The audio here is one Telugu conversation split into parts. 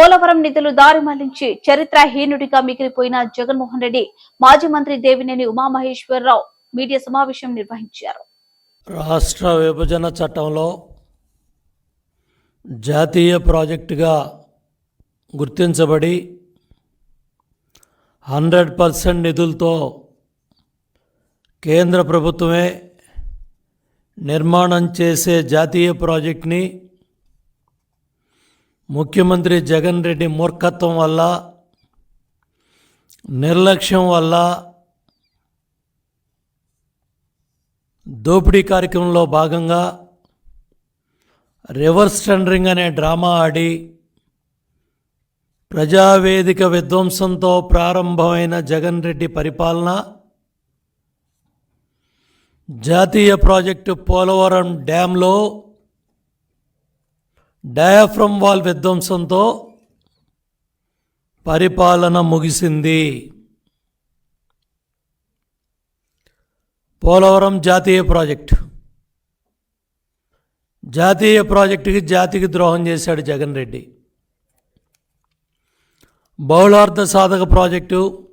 పోలవరం నిధులు దారి మళ్ళించి చరిత్రహీనుడిగా మిగిలిపోయిన జగన్మోహన్ రెడ్డి మాజీ మంత్రి దేవినేని ఉమామహేశ్వరరావు మీడియా సమావేశం నిర్వహించారు. రాష్ట్ర విభజన చట్టంలో జాతీయ ప్రాజెక్టుగా గుర్తించబడి హండ్రెడ్ పర్సెంట్ నిధులతో కేంద్ర ప్రభుత్వమే నిర్మాణం చేసే జాతీయ ప్రాజెక్ట్ని ముఖ్యమంత్రి జగన్ రెడ్డి మూర్ఖత్వం వల్ల నిర్లక్ష్యం వల్ల దోపిడీ కార్యక్రమంలో భాగంగా రివర్స్ టెండరింగ్ అనే డ్రామా ఆడి ప్రజావేదిక విధ్వంసంతో ప్రారంభమైన జగన్ రెడ్డి పరిపాలన జాతీయ ప్రాజెక్టు పోలవరం డ్యాంలో డయాఫ్రమ్ వాల్ విధ్వంసంతో పరిపాలన ముగిసింది. పోలవరం జాతీయ ప్రాజెక్టు. జాతీయ ప్రాజెక్టుకి జాతికి ద్రోహం చేశాడు జగన్ రెడ్డి. బహుళార్థ సాధక project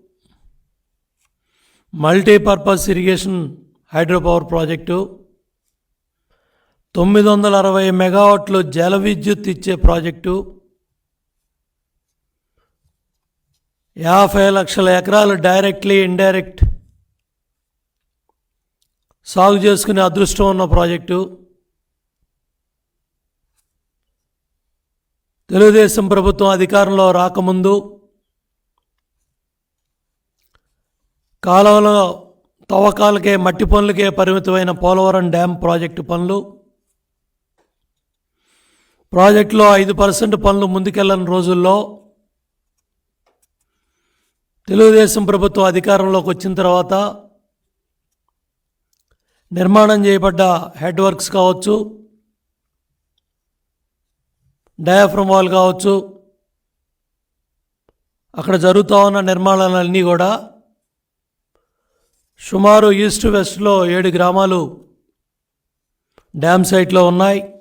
multipurpose irrigation hydropower project తొమ్మిది వందల అరవై మెగావాట్లు జల విద్యుత్ ఇచ్చే ప్రాజెక్టు. యాభై లక్షల ఎకరాలు డైరెక్ట్లీ ఇండైరెక్ట్ సాగు చేసుకునే అదృష్టం ఉన్న ప్రాజెక్టు. తెలుగుదేశం ప్రభుత్వం అధికారంలో రాకముందు కాలంలో తవ్వకాలకే మట్టి పనులకే పరిమితమైన పోలవరం డ్యామ్ ప్రాజెక్టు పనులు. ప్రాజెక్టులో ఐదు పర్సెంట్ పనులు ముందుకెళ్ళని రోజుల్లో తెలుగుదేశం ప్రభుత్వం అధికారంలోకి వచ్చిన తర్వాత నిర్మాణం చేయబడ్డ హెడ్ వర్క్స్ కావచ్చు డయాఫ్రమ్ వాల్ కావచ్చు అక్కడ జరుగుతూ ఉన్న నిర్మాణాలన్నీ కూడా సుమారు ఈస్ట్ వెస్ట్లో ఏడు గ్రామాలు డ్యామ్ సైట్లో ఉన్నాయి.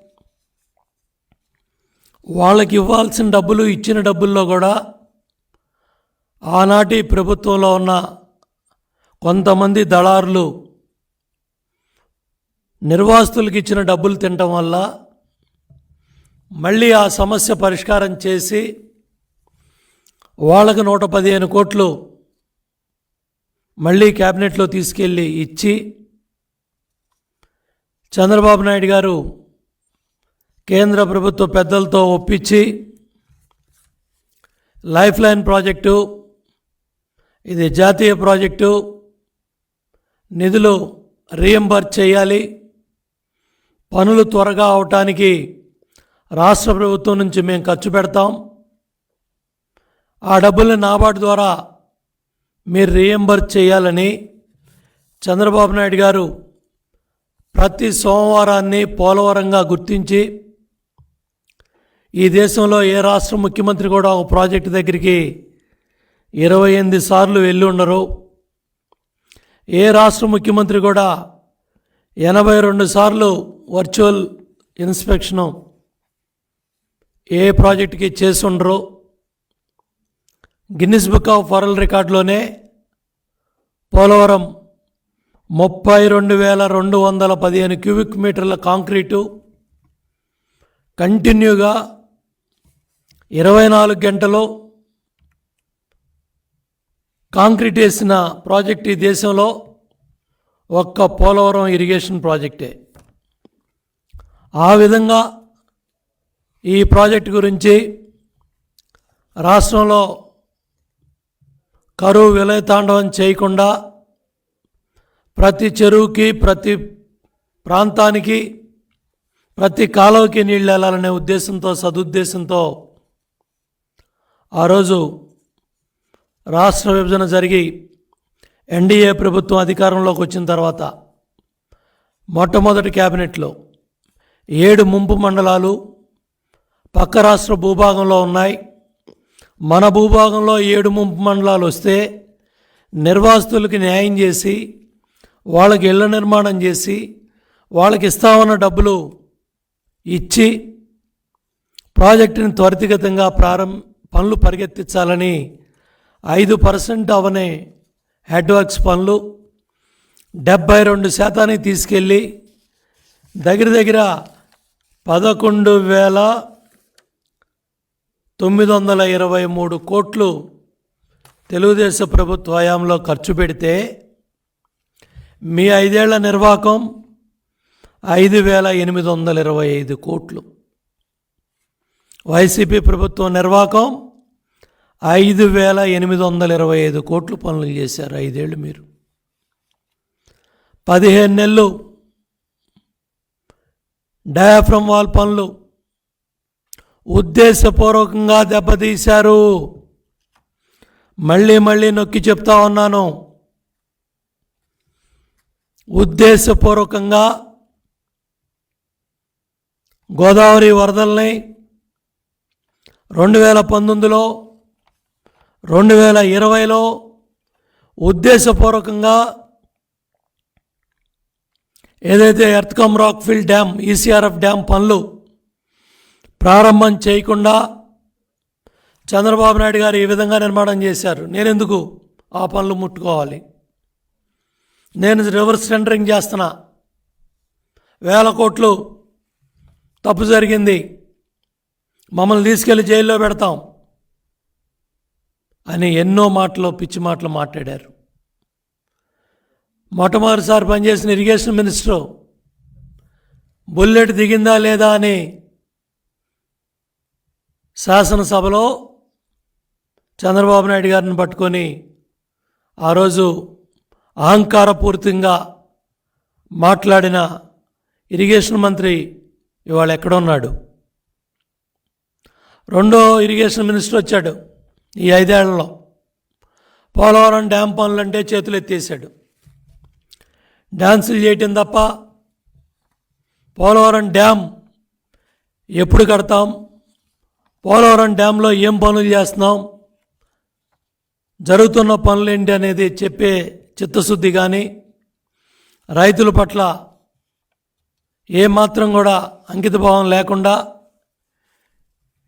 వాళ్ళకి ఇవ్వాల్సిన డబ్బులు ఇచ్చిన డబ్బుల్లో కూడా ఆనాటి ప్రభుత్వంలో ఉన్న కొంతమంది దళారులు నిర్వాసితులకు ఇచ్చిన డబ్బులు తినటం వల్ల మళ్ళీ ఆ సమస్య పరిష్కారం చేసి వాళ్ళకు నూట పదిహేను కోట్లు మళ్ళీ క్యాబినెట్లో తీసుకెళ్ళి ఇచ్చి చంద్రబాబు నాయుడు గారు కేంద్ర ప్రభుత్వ పెద్దలతో ఒప్పించి లైఫ్ లైన్ ప్రాజెక్టు ఇది జాతీయ ప్రాజెక్టు నిధులు రీఎంబర్స్ చేయాలి. పనులు త్వరగా అవటానికి రాష్ట్ర ప్రభుత్వం నుంచి మేము ఖర్చు పెడతాం. ఆ డబ్బుల్ని నాబార్డు ద్వారా మీరు రీఎంబర్స్ చేయాలని చంద్రబాబు నాయుడు గారు ప్రతి సోమవారాన్ని పోలవరంగా గుర్తించి ఈ దేశంలో ఏ రాష్ట్ర ముఖ్యమంత్రి కూడా ఒక ప్రాజెక్టు దగ్గరికి ఇరవై ఎనిమిది సార్లు వెళ్ళి ఉండరు. ఏ రాష్ట్ర ముఖ్యమంత్రి కూడా ఎనభై రెండు సార్లు వర్చువల్ ఇన్స్పెక్షను ఏ ప్రాజెక్టుకి చేసి ఉండరు. గిన్నిస్ బుక్ ఆఫ్ వరల్డ్ రికార్డులోనే పోలవరం ముప్పై రెండు వేల రెండు వందల పదిహేను క్యూబిక్ మీటర్ల కాంక్రీటు కంటిన్యూగా ఇరవై నాలుగు గంటలు కాంక్రీట్ వేసిన ప్రాజెక్ట్ ఈ దేశంలో ఒక్క పోలవరం ఇరిగేషన్ ప్రాజెక్టే. ఆ విధంగా ఈ ప్రాజెక్ట్ గురించి రాష్ట్రంలో కరువు విలయతాండవం చేయకుండా ప్రతి చెరువుకి ప్రతి ప్రాంతానికి ప్రతి కాలువకి నీళ్ళు వెళ్ళాలనే ఉద్దేశంతో సదుద్దేశంతో ఆ రోజు రాష్ట్ర విభజన జరిగి ఎన్డీఏ ప్రభుత్వం అధికారంలోకి వచ్చిన తర్వాత మొట్టమొదటి క్యాబినెట్లో ఏడు ముంపు మండలాలు పక్క రాష్ట్ర భూభాగంలో ఉన్నాయి. మన భూభాగంలో ఏడు ముంపు మండలాలు వస్తే నిర్వాసితులకి న్యాయం చేసి వాళ్ళకి ఇళ్ళ నిర్మాణం చేసి వాళ్ళకి ఇస్తామన్న డబ్బులు ఇచ్చి ప్రాజెక్టుని త్వరితగతంగా ప్రారంభ పనులు పరిగెత్తించాలని ఐదు పర్సెంట్ అవనే హెడ్వర్క్స్ పనులు డెబ్బై రెండు శాతానికి తీసుకెళ్ళి దగ్గర దగ్గర పదకొండు వేల తొమ్మిది వందల ఇరవై మూడు కోట్లు తెలుగుదేశం ప్రభుత్వ హయాంలో ఖర్చు పెడితే మీ ఐదేళ్ళ నిర్వాహకం ఐదు వేల ఎనిమిది వందల ఇరవై ఐదు కోట్లు. వైసీపీ ప్రభుత్వం నిర్వాహకం ఐదు వేల ఎనిమిది వందల ఇరవై ఐదు కోట్లు పనులు చేశారు ఐదేళ్ళు మీరు. పదిహేను నెలలు డయాఫ్రమ్ వాల్ పనులు ఉద్దేశపూర్వకంగా దెబ్బతీశారు. మళ్ళీ మళ్ళీ నొక్కి చెప్తా ఉన్నాను. ఉద్దేశపూర్వకంగా గోదావరి వరదల్ని రెండు వేల పంతొమ్మిదిలో రెండు వేల ఇరవైలో ఉద్దేశపూర్వకంగా ఏదైతే earth cum rockfill dam ECRF dam పనులు ప్రారంభం చేయకుండా చంద్రబాబు నాయుడు గారు ఈ విధంగా నిర్మాణం చేశారు నేను ఎందుకు ఆ పనులు ముట్టుకోవాలి? నేను రివర్స్ టెండరింగ్ చేస్తున్నా. వేల కోట్లు తప్పు జరిగింది. మమ్మల్ని తీసుకెళ్ళి జైల్లో పెడతాం. అని ఎన్నో మాటలు పిచ్చి మాటలు మాట్లాడారు. మొట్టమొదటిసారి పనిచేసిన ఇరిగేషన్ మినిస్టరు బుల్లెట్ దిగిందా లేదా అని శాసనసభలో చంద్రబాబు నాయుడు గారిని పట్టుకొని ఆ రోజు అహంకారపూరితంగా మాట్లాడిన ఇరిగేషన్ మంత్రి ఇవాళ ఎక్కడున్నాడు? రెండో ఇరిగేషన్ మినిస్టర్ వచ్చాడు. ఈ ఐదేళ్ళలో పోలవరం డ్యామ్ పనులంటే చేతులు ఎత్తేసాడు డ్యాన్సులు చేయటం తప్ప పోలవరం డ్యామ్ ఎప్పుడు కడతాం? పోలవరం డ్యాంలో ఏం పనులు చేస్తున్నాం? జరుగుతున్న పనులు ఏంటి అనేది చెప్పే చిత్తశుద్ధి కానీ రైతుల పట్ల ఏమాత్రం కూడా అంకితభావం లేకుండా